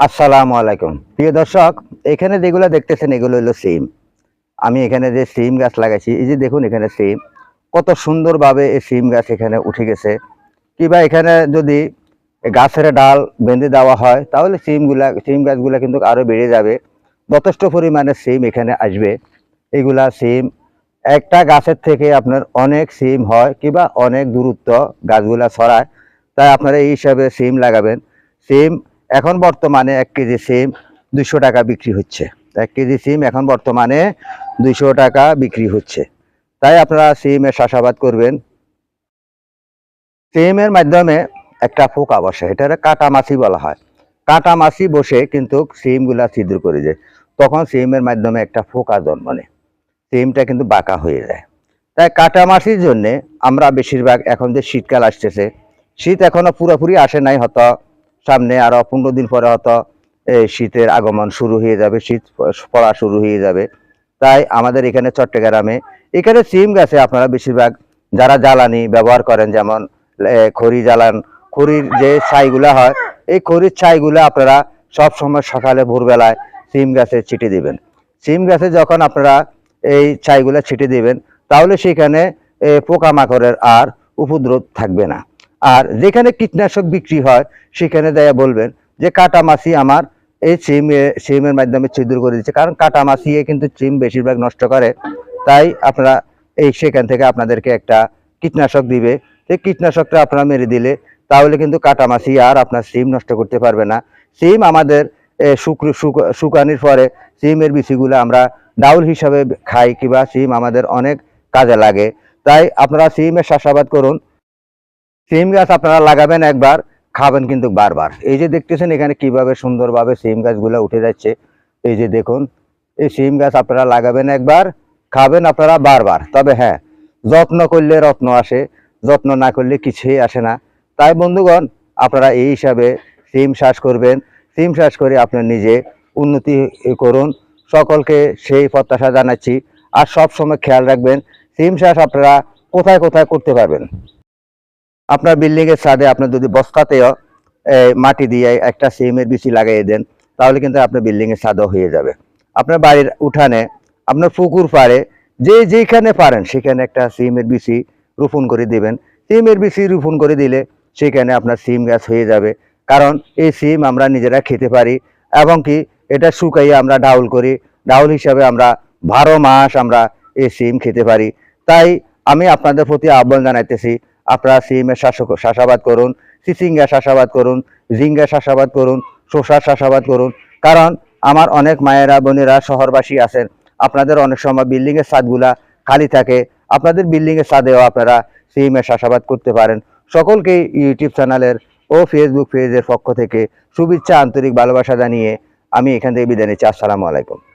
আসসালামু আলাইকুম। প্রিয় দর্শক, এখানে যেগুলো দেখতেছেন, এগুলো হলো সিম। আমি এখানে যে সিম গাছ লাগাইছি, এই যে দেখুন এখানে সিম, কত সুন্দরভাবে এই সিম গাছ এখানে উঠে গেছে। কিংবা এখানে যদি গাছের ডাল বেঁধে দেওয়া হয়, তাহলে সিমগুলা, সিম গাছগুলা কিন্তু আরও বেড়ে যাবে। যথেষ্ট পরিমাণে সিম এখানে আসবে। এগুলা সিম, একটা গাছের থেকে আপনার অনেক সিম হয় কিংবা অনেক দূরত্ব গাছগুলা ছড়ায়, তাই আপনারা এই হিসাবে সিম লাগাবেন। সিম এখন বর্তমানে এক কেজি সিম দুইশো টাকা বিক্রি হচ্ছে। এক কেজি সিম এখন বর্তমানে দুইশো টাকা বিক্রি হচ্ছে। তাই আপনারা সিমের চাষাবাদ করবেন। সিমের মাধ্যমে একটা পোকা বসে এটা কাটা মাছি বলা হয়। কাটা মাছি বসে কিন্তু সিমগুলা ছিদ্র করে যায় তখন সিমের মাধ্যমে একটা পোকা জন্ম নেয়। সিমটা কিন্তু বাঁকা হয়ে যায়। তাই কাটা মাছির জন্যে আমরা বেশিরভাগ এখন যে শীতকাল আসতেছে, শীত এখনও পুরোপুরি আসে নাই, হয়তো সামনে আরও পনেরো দিন পরে হয়তো এই শীতের আগমন শুরু হয়ে যাবে, শীত পড়া শুরু হয়ে যাবে। তাই আমাদের এখানে চট্টগ্রামে, এখানে সিম গাছে আপনারা বেশিরভাগ যারা জ্বালানি ব্যবহার করেন, যেমন খড়ি জ্বালান, খড়ির যে ছাইগুলা হয়, এই খড়ির ছাইগুলা আপনারা সব সময় সকালে, ভোরবেলায় সিম গাছে ছিটে দিবেন। সিম গাছে যখন আপনারা এই ছাইগুলা ছিটে দিবেন, তাহলে সেখানে পোকামাকড়ের আর উপদ্রব থাকবে না। আর যেখানে কীটনাশক বিক্রি হয়, সেখানে দেয়া বলবেন যে কাটা মাছি আমার এই সিম সিমের মাধ্যমে ছিদ্র করে দিচ্ছে কারণ কাটা মাছিয়ে কিন্তু সিম বেশিরভাগ নষ্ট করে। তাই আপনারা এই সেখান থেকে আপনাদেরকে একটা কীটনাশক দিবে। সেই কীটনাশকটা আপনারা মেরে দিলে তাহলে কিন্তু কাটা মাছি আর আপনার সিম নষ্ট করতে পারবে না। সিম আমাদের শুক্র শুকানির পরে সিমের বিচিগুলো আমরা ডাউল হিসাবে খাই কিংবা সিম আমাদের অনেক কাজে লাগে। তাই আপনারা সিমের চাষাবাদ করুন। সিম গাছ আপনারা লাগাবেন একবার, খাবেন কিন্তু বারবার। এই যে দেখতেছেন এখানে কীভাবে সুন্দরভাবে সিম গাছগুলো উঠে যাচ্ছে, এই যে দেখুন, এই সিম গাছ আপনারা লাগাবেন একবার, খাবেন আপনারা বারবার। তবে হ্যাঁ যত্ন করলে রত্ন আসে, যত্ন না করলে কিছুই আসে না। তাই বন্ধুগণ, আপনারা এই হিসাবে সিম চাষ করবেন। সিম চাষ করে আপনার নিজে উন্নতি করুন। সকলকে সেই প্রত্যাশা জানাচ্ছি। আর সব সময় খেয়াল রাখবেন, সিম চাষ আপনারা কোথায় কোথায় করতে পারবেন? আপনার বিল্ডিং এর ছাদে আপনি যদি বস্তাতেও মাটি দিয়ে একটা সিমের বিচি লাগিয়ে দেন, তাহলে কিন্তু আপনার বিল্ডিং এর ছাদও হয়ে যাবে। আপনার বাড়ির উঠানে, আপনার পুকুর পাড়ে, যে যেখানে পারেন, সেখানে একটা সিমের বিচি রোপণ করে দিবেন। সিমের বিচি রোপণ করে দিলে সেখানে আপনার সিম গাছ হয়ে যাবে। কারণ এই সিম আমরা নিজেরা খেতে পারি এবং কি এটা শুকাইয়ে আমরা ডাউল করি। ডাউল হিসাবে আমরা বারো মাস আমরা এই সিম খেতে পারি। তাই আমি আপনাদের প্রতি আহ্বান জানাইতেছি আপনারা সিমের শাসক- চাষাবাদ করুন চিচিঙ্গা চাষাবাদ করুন, জিঙ্গা চাষাবাদ করুন শসার চাষাবাদ করুন। কারণ আমার অনেক মায়েরা, বোনেরা শহরবাসী আছেন। আপনাদের অনেক সময় বিল্ডিং এর ছাদগুলা খালি থাকে। আপনাদের বিল্ডিং এর ছাদেও আপনারা সিমের চাষাবাদ করতে পারেন। সকলকে ইউটিউব চ্যানেলের ও ফেসবুক পেজের পক্ষ থেকে শুভেচ্ছা, আন্তরিক ভালোবাসা জানিয়ে আমি এখান থেকে বিদায় নিচ্ছি। আসসালামু আলাইকুম।